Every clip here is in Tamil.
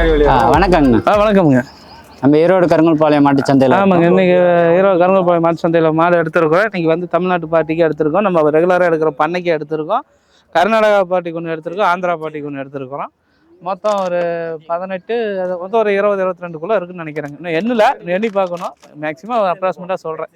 ஆ வணக்கங்க ஆ வணக்கம்ங்க. நம்ம ஈரோடு கருங்கல்பாளையம் மாட்டு சந்தையில் ஆமாங்க இன்னைக்கு ஈரோடு கருங்கல்பாளையம் மாட்டு சந்தையில் மாடு எடுத்திருக்கோம். இன்னைக்கு வந்து தமிழ்நாட்டு பார்ட்டிக்கு எடுத்திருக்கோம். நம்ம ரெகுலராக எடுக்கிற பண்ணைக்கு எடுத்திருக்கோம். கர்நாடகா பார்ட்டிக்கு ஒன்று எடுத்திருக்கோம். ஆந்திரா பார்ட்டிக்கு ஒன்று எடுத்திருக்கிறோம். மொத்தம் ஒரு பதினெட்டு அது மொத்தம் ஒரு இருபது இருபத்தி ரெண்டுக்குள்ளே இருக்குன்னு நினைக்கிறேங்க. இன்னும் எண்ணில் எண்ணி பார்க்கணும். மேக்ஸிமம் அப்ராக்சிமேட்டாக சொல்கிறேன்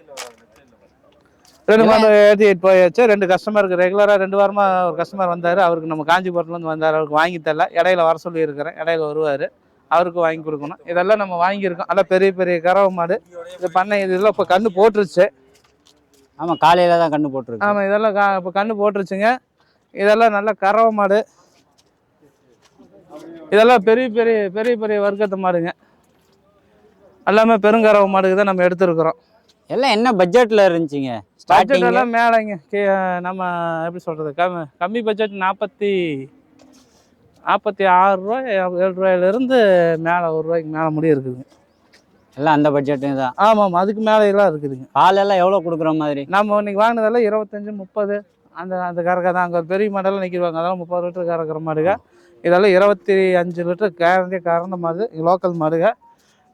ரெண்டு மாதம் ஏற்றி போயாச்சு. ரெண்டு கஸ்டமருக்கு ரெகுலராக ரெண்டு வாரமாக ஒரு கஸ்டமர் வந்தார். அவருக்கு நம்ம காஞ்சிபுரத்துலேருந்து வந்தார். அவருக்கு வாங்கி தரல. இடையில வர சொல்லியிருக்கிறேன். இடையில வருவார். அவருக்கு வாங்கி கொடுக்கணும். இதெல்லாம் நம்ம வாங்கியிருக்கோம். நல்லா பெரிய பெரிய கறவை மாடு. இது பண்ணை இதெல்லாம் இப்போ கண்ணு போட்டுருச்சு. ஆமாம் காலையில் தான் கண்ணு போட்டிருக்கு. ஆமாம் இதெல்லாம் கா இப்போ கண்ணு போட்டுருச்சுங்க. இதெல்லாம் நல்ல கறவை மாடு. இதெல்லாம் பெரிய பெரிய பெரிய பெரிய வர்க்கத்து மாடுங்க. எல்லாமே பெருங்கறவை மாடுக்கு தான் நம்ம எடுத்துருக்குறோம். எல்லாம் என்ன பட்ஜெட்டில் இருந்துச்சுங்க? பட்ஜெட் எல்லாம் மேலேங்க. நம்ம எப்படி சொல்கிறது கம் கம்மி பட்ஜெட் நாற்பத்தி நாற்பத்தி ஆறு ரூபாய் ஏழு ரூபாயிலேருந்து மேலே ஒரு ரூபாய்க்கு மேலே முடிய இருக்குதுங்க எல்லாம் அந்த பட்ஜெட்டு தான். ஆமாம் அதுக்கு மேலே எல்லாம் இருக்குதுங்க. பால் எல்லாம் எவ்வளோ கொடுக்குற மாதிரி? நம்ம இன்னைக்கு வாங்கினதெல்லாம் இருபத்தஞ்சி முப்பது. அந்த அந்த கறக்கை தான். அங்கே பெரிய மாடெல்லாம் நிற்கிறாங்க அதெல்லாம் முப்பது லிட்டர் கறக்கிற மாடுக இதெல்லாம் இருபத்தி அஞ்சு லிட்டர் கேரண்டிய கறந்த மாடு லோக்கல் மாடுக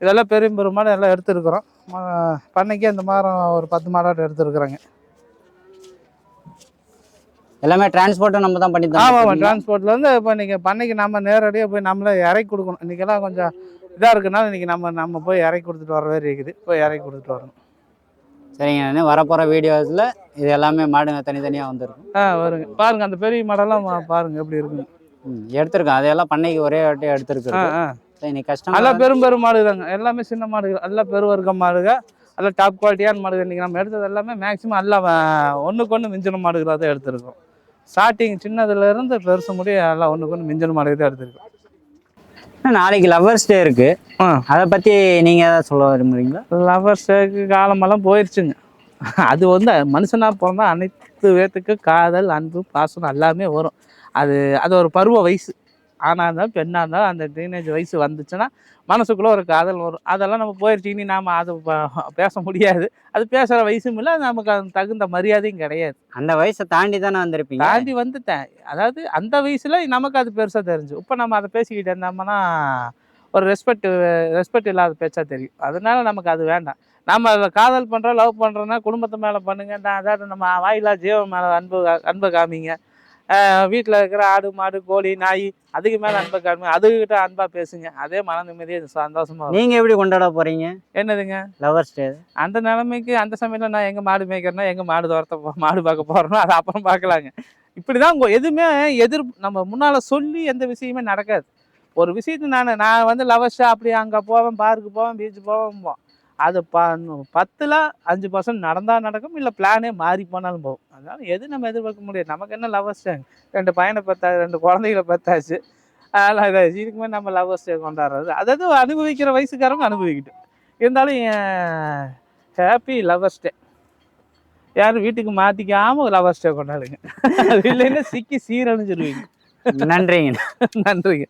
இதெல்லாம் பெரிய பெரிய மாடு எல்லாம் எடுத்துருக்குறோம். பண்ணைக்கு அந்த மாதம் ஒரு பத்து மாடாட்டம் எடுத்துருக்குறாங்க. எல்லாமே டிரான்ஸ்போர்ட்டும் நம்ம தான் பண்ணி ஆமாம் ஆமாம் டிரான்ஸ்போர்ட்லேருந்து இப்போ நீங்கள் பண்ணைக்கு நம்ம நேரடியாக போய் நம்மளே இறக்கி கொடுக்கணும். இன்றைக்கெல்லாம் கொஞ்சம் இதாக இருக்குனால இன்றைக்கி நம்ம நம்ம போய் இறக்கி கொடுத்துட்டு வர மாதிரி இருக்குது. போய் இறக்கி கொடுத்துட்டு வரணும். சரிங்க நான் வரப்போகிற வீடியோஸில் இது எல்லாமே மாடுங்க தனித்தனியாக வந்திருக்கும். ஆ வருங்க. பாருங்கள் அந்த பெரிய மாடெல்லாம் மா- பாருங்க எப்படி இருக்குங்க ம், எடுத்திருக்கோம் அதையெல்லாம் பண்ணைக்கு ஒரே வாட்டி ஆ எடுத்துருக்கு இன்னைக்கு எல்லாம் கஷ்டம் பெரும் பெரும் மாடுதாங்க எல்லாமே சின்ன மாடுகள் எல்லாம் பெருவர்க்க மாடுக எல்லாம் டாப் குவாலிட்டியான மாடுகள் இன்றைக்கி நம்ம எடுத்தது எல்லாமே மேக்ஸிமம் எல்லாம் ஒன்றுக்கு ஒன்று மிஞ்சின மாடுகளாக தான் எடுத்திருக்கோம். ஸ்டார்டிங் சின்னதுலேருந்து பெருசு முடிய எல்லாம் ஒன்றுக்கு ஒன்று மிஞ்சின மாடுகள் தான் எடுத்திருக்கோம். நாளைக்கு லவர்ஸ் டே இருக்கு. அதை பற்றி நீங்கள் ஏதாவது சொல்ல விரும்புறீங்களா? லவர்ஸுக்கு காலமெல்லாம் போயிடுச்சுங்க அது வந்து மனுஷனாக பிறந்தா அனைத்து பேர்த்துக்கு காதல் அன்பு பாசம் எல்லாமே வரும். அது அது ஒரு பருவ வயசு. ஆணாக இருந்தாலும் பெண்ணாக இருந்தாலும் அந்த டீனேஜ் வயசு வந்துச்சுன்னா மனசுக்குள்ளே ஒரு காதல் வரும். அதெல்லாம் நம்ம போயிடுச்சு இனி நாம் அதை பேச முடியாது. அது பேசுகிற வயசும் இல்லை நமக்கு அது தகுந்த மரியாதையும் கிடையாது. அந்த வயசை தாண்டி தானே வந்திருப்பீங்க? தாண்டி வந்துட்டேன். அதாவது அந்த வயசுல நமக்கு அது பெருசாக தெரிஞ்சு. இப்போ நம்ம அதை பேசிக்கிட்டு இருந்தோம்னா ஒரு ரெஸ்பெக்ட் ரெஸ்பெக்ட் இல்லாத பேச்சா தெரியும். அதனால நமக்கு அது வேண்டாம். நம்ம அதில் காதல் பண்ணுறோம் லவ் பண்ணுறோன்னா குடும்பத்து மேலே பண்ணுங்க. அதாவது நம்ம வாயிலா ஜீவன் மேலே அன்பு அன்பை காமிங்க. வீட்டில் இருக்கிற ஆடு மாடு கோழி நாய் அதுக்கு மேலே அன்பை காமிங்க அதுக்கிட்ட அன்பாக பேசுங்க. அதே மன நிம்மதியே சந்தோஷமா இருக்கும். நீங்கள் எப்படி கொண்டாட போகிறீங்க என்னதுங்க? லவர்ஸ் டே அந்த நிலைமைக்கு அந்த சமயத்தில் நான் எங்கே மாடு மேய்க்கிறேன்னா எங்கே மாடு துரத்த மாடு பார்க்க போகிறேனோ அது அப்புறம் பார்க்கலாங்க. இப்படி தான் உங்க எதுவுமே எதிர் நம்ம முன்னால் சொல்லி எந்த விஷயமே நடக்காது. ஒரு விஷயத்தை நான் நான் வந்து லவர்ஸா அப்படி அங்கே போவேன் பார்க்கு போவேன் பீச் போவேன் அது ப பத்தில் அஞ்சு பர்சன்ட் நடந்தால் நடக்கும் இல்லை பிளானே மாறி போனாலும் போகும். அதனால எது நம்ம எதிர்பார்க்க முடியாது நமக்கு என்ன லவர்ஸ் ரெண்டு பையனை பெற்றா ரெண்டு குழந்தைகளை பெற்றாச்சு அதெல்லாம் இதாச்சு இதுக்கு மேலே நம்ம லவர்ஸ் கொண்டாடுறது. அதாவது அனுபவிக்கிற வயசுக்காரங்க அனுபவிக்கிட்டு இருந்தாலும் ஹாப்பி லவர்ஸ் டே யாரும் வீட்டுக்கு மாற்றிக்காம லவர்ஸ் டே கொண்டாடுங்க. அது இல்லைன்னா சிக்கி சீரழிஞ்சிருவீங்க. நன்றிங்க. நன்றிங்க.